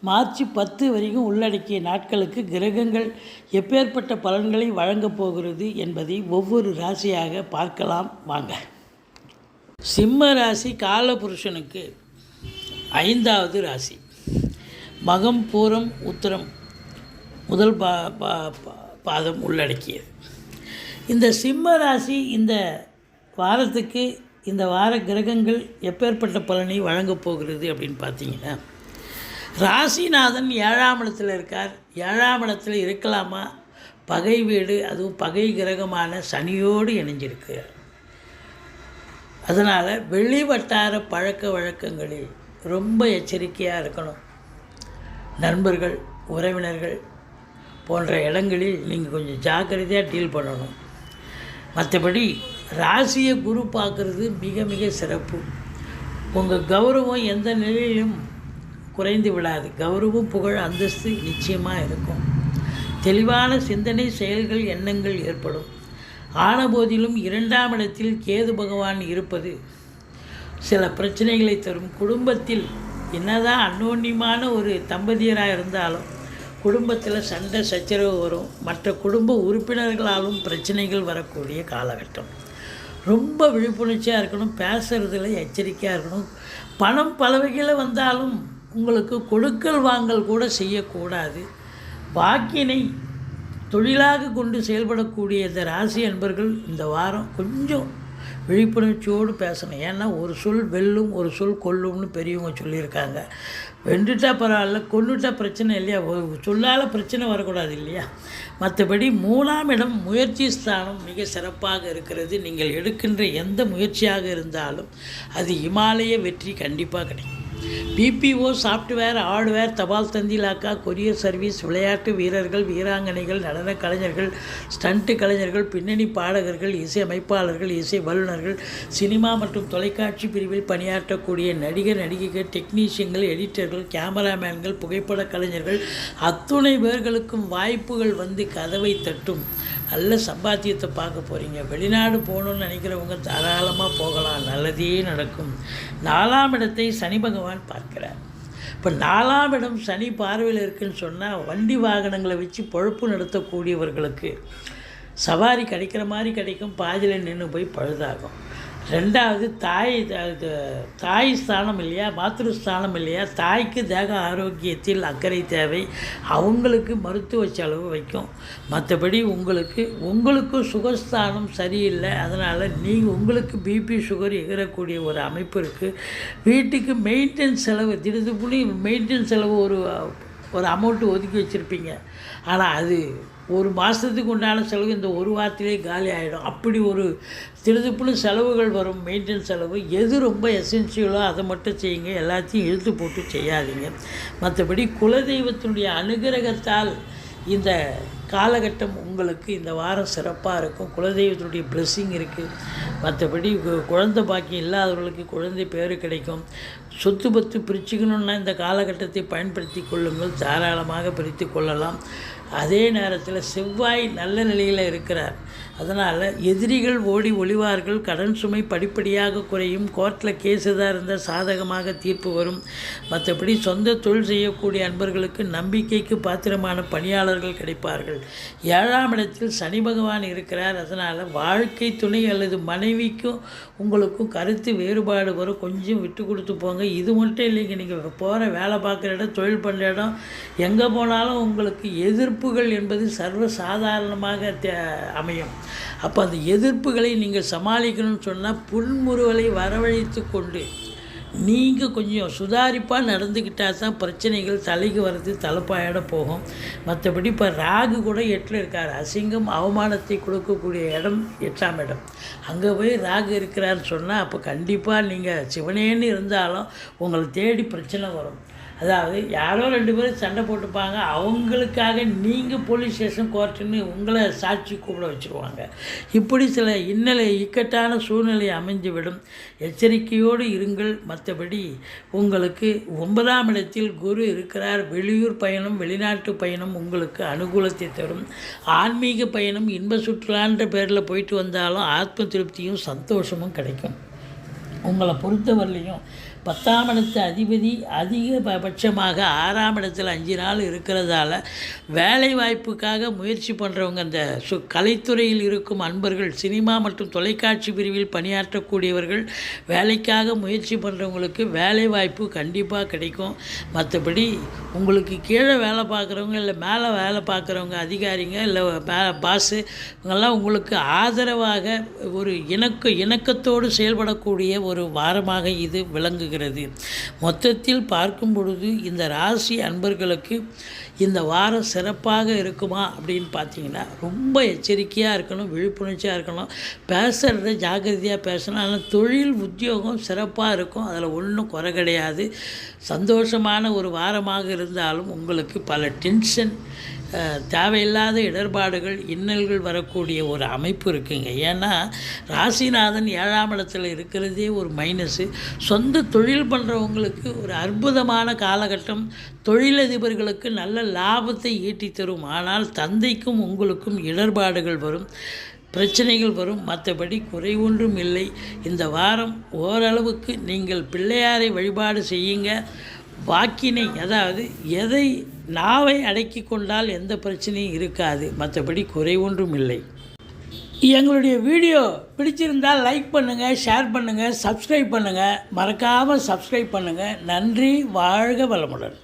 March பத்து வரைக்கும் உள்ளடக்கிய நாட்களுக்கு கிரகங்கள் எப்பேற்பட்ட பலன்களை வழங்கப் போகிறது என்பதை ஒவ்வொரு ராசியாக பார்க்கலாம். வாங்க. சிம்ம ராசி காலபுருஷனுக்கு ஐந்தாவது ராசி. மகம் பூரம் உத்தரம் முதல் பா பா பா- பாதம் உள்ளடக்கியது. இந்த சிம்ம ராசி இந்த வாரத்துக்கு இந்த வார கிரகங்கள் எப்பேற்பட்ட பலனை வழங்கப் போகிறது அப்படின்னு பார்த்தீங்கன்னா ராசிநாதன் ஏழாம் இடத்துல இருக்கார். ஏழாம் இடத்துல இருக்கலாமா? பகை வீடு அதுவும் பகை கிரகமான சனியோடு இணைஞ்சிருக்கு. அதனால் வெளி வட்டார பழக்க வழக்கங்களில் ரொம்ப எச்சரிக்கையாக இருக்கணும். நண்பர்கள் உறவினர்கள் போன்ற இடங்களில் நீங்கள் கொஞ்சம் ஜாக்கிரதையாக டீல் பண்ணணும். மற்றபடி ராசியை குரு பார்க்குறது மிக மிக சிறப்பு. உங்கள் கௌரவம் எந்த நிலையிலும் குறைந்து விடாது கௌரவம் புகழ் அந்தஸ்து நிச்சயமாக இருக்கும். தெளிவான சிந்தனை செயல்கள் எண்ணங்கள் ஏற்படும். ஆனபோதிலும் இரண்டாம் இடத்தில் கேது பகவான் இருப்பது சில பிரச்சனைகளை தரும். குடும்பத்தில் என்னதான் அன்னோன்யமான ஒரு தம்பதியராக இருந்தாலும் குடும்பத்தில் சண்டை சச்சரவு வரும். மற்ற குடும்ப உறுப்பினர்களாலும் பிரச்சனைகள் வரக்கூடிய காலகட்டம். ரொம்ப விழிப்புணர்ச்சியாக இருக்கணும் பேசுகிறதுல எச்சரிக்கையாக இருக்கணும். பணம் பல வகையில் வந்தாலும் உங்களுக்கு கொடுக்கல் வாங்கல் கூட செய்யக்கூடாது. வாக்கினை தொழிலாக கொண்டு செயல்படக்கூடிய இந்த ராசி அன்பர்கள் இந்த வாரம் கொஞ்சம் விழிப்புணர்ச்சியோடு பேசணும். ஏன்னா ஒரு சொல் வெல்லும் ஒரு சொல் கொல்லும்னு பெரியவங்க சொல்லியிருக்காங்க. வெண்டுட்டா பரவாயில்ல கொண்டுட்டா பிரச்சனை இல்லையா? ஒரு சொல்லால் பிரச்சனை வரக்கூடாது இல்லையா? மற்றபடி மூணாம் இடம் முயற்சி ஸ்தானம் மிக சிறப்பாக இருக்கிறது. நீங்கள் எடுக்கின்ற எந்த முயற்சியாக இருந்தாலும் அது இமாலய வெற்றி கண்டிப்பாக கிடைக்கும். பிபிஓ சாஃப்ட்வேர் ஹார்ட்வேர் தபால் தந்திலாக்கா கொரியர் சர்வீஸ் விளையாட்டு வீரர்கள் வீராங்கனைகள் நடன கலைஞர்கள் ஸ்டண்ட்டு கலைஞர்கள் பின்னணி பாடகர்கள் இசை அமைப்பாளர்கள் இசை வல்லுநர்கள் சினிமா மற்றும் தொலைக்காட்சி பிரிவில் பணியாற்றக்கூடிய நடிகர் நடிகைகள் டெக்னீஷியன்கள் எடிட்டர்கள் கேமராமேன்கள் புகைப்பட கலைஞர்கள் அத்துணை பேர்களுக்கும் வாய்ப்புகள் வந்து கதவை தட்டும். நல்ல சம்பாத்தியத்தை பார்க்க போகிறீங்க வெளிநாடு போகணும்னு நினைக்கிறவங்க தாராளமாக போகலாம். நல்லதே நடக்கும். நாலாம் இடத்தை சனி பகவான் பார்க்கிறார். இப்போ நாலாம் இடம் சனி பார்வையில் இருக்குன்னு சொன்னால் வண்டி வாகனங்களை வச்சு பொழப்பு நடத்தக்கூடியவர்களுக்கு சவாரி கிடைக்கிற மாதிரி கிடைக்கும் பாதியில் நின்று போய் பழுதாகும். ரெண்டாவது தாய் தாய் ஸ்தானம் இல்லையா மாத்திருஸ்தானம் இல்லையா தாய்க்கு தேக ஆரோக்கியத்தில் அக்கறை தேவை. அவங்களுக்கு மருத்துவ செலவு வைக்கும். மற்றபடி உங்களுக்கு உங்களுக்கும் சுகஸ்தானம் சரியில்லை அதனால் நீங்கள் உங்களுக்கு பிபி சுகர் எகிறக்கூடிய ஒரு அமைப்பு இருக்குது வீட்டுக்கு மெயின்டெனன்ஸ் செலவு திடுதுப்புனி மெயின்டெனன்ஸ் செலவு ஒரு ஒரு அமௌண்ட்டு ஒதுக்கி வச்சுருப்பீங்க. ஆனால் அது ஒரு மாதத்துக்கு உண்டான செலவு இந்த ஒரு வாரத்திலே காலி ஆகிடும் அப்படி ஒரு திருதுப்புன்னு செலவுகள் வரும். மெயின்டெனன்ஸ் செலவு. எது ரொம்ப எசென்சியலோ அதை மட்டும் செய்யுங்க. எல்லாத்தையும் இழுத்து போட்டு செய்யாதீங்க. மற்றபடி குலதெய்வத்தினுடைய அனுகிரகத்தால் இந்த காலகட்டம் உங்களுக்கு இந்த வாரம் சிறப்பாக இருக்கும். குலதெய்வத்தினுடைய blessing இருக்குது மற்றபடி குழந்தை பாக்கியம் இல்லாதவர்களுக்கு குழந்தை பேர் கிடைக்கும். சொத்து பத்து பிரிச்சுக்கணுன்னா இந்த காலகட்டத்தை பயன்படுத்தி கொள்ளுங்கள். தாராளமாக பிரித்து கொள்ளலாம். அதே நேரத்தில் செவ்வாய் நல்ல நிலையில் இருக்கிறார். அதனால் எதிரிகள் ஓடி ஒளிவார்கள். கடன் சுமை படிப்படியாக குறையும். கோர்ட்டில் கேஸ் எதாக இருந்தால் சாதகமாக தீர்ப்பு வரும். மற்றபடி சொந்த தொழில் செய்யக்கூடிய அன்பர்களுக்கு நம்பிக்கைக்கு பாத்திரமான பணியாளர்கள் கிடைப்பார்கள். ஏழாம் இடத்தில் சனி பகவான் இருக்கிறார். அதனால் வாழ்க்கை துணை அல்லது மனைவிக்கும் உங்களுக்கும் கருத்து வேறுபாடு வரும். கொஞ்சம் விட்டு கொடுத்து போங்க. இது மட்டும் இல்லைங்க. நீங்கள் போகிற வேலை பார்க்குற இடம் தொழில் பண்ணுற இடம் எங்கே போனாலும் உங்களுக்கு எதிர்ப்புகள் என்பது சர்வ சாதாரணமாக தே- அமையும். அப்போ அந்த எதிர்ப்புகளை நீங்கள் சமாளிக்கணும்னு சொன்னால் புன்முறுவலை வரவழைத்து கொண்டு நீங்கள் கொஞ்சம் சுதாரிப்பாக நடந்துக்கிட்டால் தான் பிரச்சனைகள் தலைக்கு வர்றது தலைப்பாயிட போகும். மற்றபடி இப்போ ராகு கூட எட்டில் இருக்கார். அசிங்கம் அவமானத்தை கொடுக்கக்கூடிய இடம் எட்டாம் இடம். அங்கே போய் ராகு இருக்கிறாருன்னு சொன்னால் அப்போ கண்டிப்பாக நீங்கள் சிவனேன்னு இருந்தாலும் உங்களை தேடி பிரச்சனை வரும். அதாவது யாரோ ரெண்டு பேரும் சண்டை போட்டுப்பாங்க அவங்களுக்காக நீங்கள் போலீஸ் ஸ்டேஷன் கோர்ட்டுன்னு உங்களை சாட்சி கூப்பிட வச்சுருவாங்க. இப்படி சில இன்னலை இக்கட்டான சூழ்நிலை அமைந்துவிடும். எச்சரிக்கையோடு இருங்கள். மற்றபடி உங்களுக்கு ஒன்பதாம் இடத்தில் குரு இருக்கிறார். வெளியூர் பயணம் வெளிநாட்டு பயணம் உங்களுக்கு அனுகூலத்தை தரும். ஆன்மீக பயணம் இன்ப சுற்றுலான்ற பேரில் போயிட்டு வந்தாலும் ஆத்ம திருப்தியும் சந்தோஷமும் கிடைக்கும். உங்களை பொறுத்தவரையிலையும் பத்தாம் இடத்து அதிபதி அதிகபட்சமாக ஆறாம் இடத்தில் அஞ்சு நாள் இருக்கிறதால வேலை வாய்ப்புக்காக முயற்சி பண்ணுறவங்க அந்த சு கலைத்துறையில் இருக்கும் அன்பர்கள் சினிமா மற்றும் தொலைக்காட்சி பிரிவில் பணியாற்றக்கூடியவர்கள் வேலைக்காக முயற்சி பண்ணுறவங்களுக்கு வேலை வாய்ப்பு கண்டிப்பாக கிடைக்கும். மற்றபடி உங்களுக்கு கீழே வேலை பார்க்குறவங்க இல்லை மேலே வேலை பார்க்குறவங்க அதிகாரிங்க இல்லை மே பாஸு இவங்கெல்லாம் உங்களுக்கு ஆதரவாக ஒரு இணக்க இணக்கத்தோடு செயல்படக்கூடிய ஒரு வாரமாக இது வருகிறது. மொத்தத்தில் பார்க்கும் பொழுது இந்த ராசி அன்பர்களுக்கு இந்த வாரம் சிறப்பாக இருக்குமா அப்படின்னு பார்த்தீங்கன்னா ரொம்ப எச்சரிக்கையாக இருக்கணும் விழிப்புணர்ச்சியாக இருக்கணும். பேசுகிறத ஜாக்கிரதையாக பேசணும் ஆனால் தொழில் உத்தியோகம் சிறப்பாக இருக்கும். அதில் ஒன்றும் குறை கிடையாது. சந்தோஷமான ஒரு வாரமாக இருந்தாலும் உங்களுக்கு பல டென்ஷன் தேவையில்லாத இடர்பாடுகள் இன்னல்கள் வரக்கூடிய ஒரு அமைப்பு இருக்குங்க. ஏன்னா ராசிநாதன் ஏழாம் இடத்தில் இருக்கிறதே ஒரு மைனஸு சொந்த தொழில் பண்ணுறவங்களுக்கு ஒரு அற்புதமான காலகட்டம். தொழிலதிபர்களுக்கு நல்ல லாபத்தை ஈட்டி தரும். ஆனால் தந்தைக்கும் உங்களுக்கும் இடர்பாடுகள் வரும் பிரச்சனைகள் வரும். மற்றபடி குறை ஒன்றும் இல்லை. இந்த வாரம் ஓரளவுக்கு நீங்கள் பிள்ளையாரை வழிபாடு செய்யுங்க. வாக்கினை அதாவது எதை நாவை அடக்கி கொண்டால் எந்த பிரச்சனையும் இருக்காது. மற்றபடி குறை ஒன்றும் இல்லை. எங்களுடைய வீடியோ பிடிச்சிருந்தால் லைக் பண்ணுங்கள் ஷேர் பண்ணுங்கள் சப்ஸ்கிரைப் பண்ணுங்கள் மறக்காமல் சப்ஸ்கிரைப் பண்ணுங்கள் நன்றி வாழ்க வளமுடன்.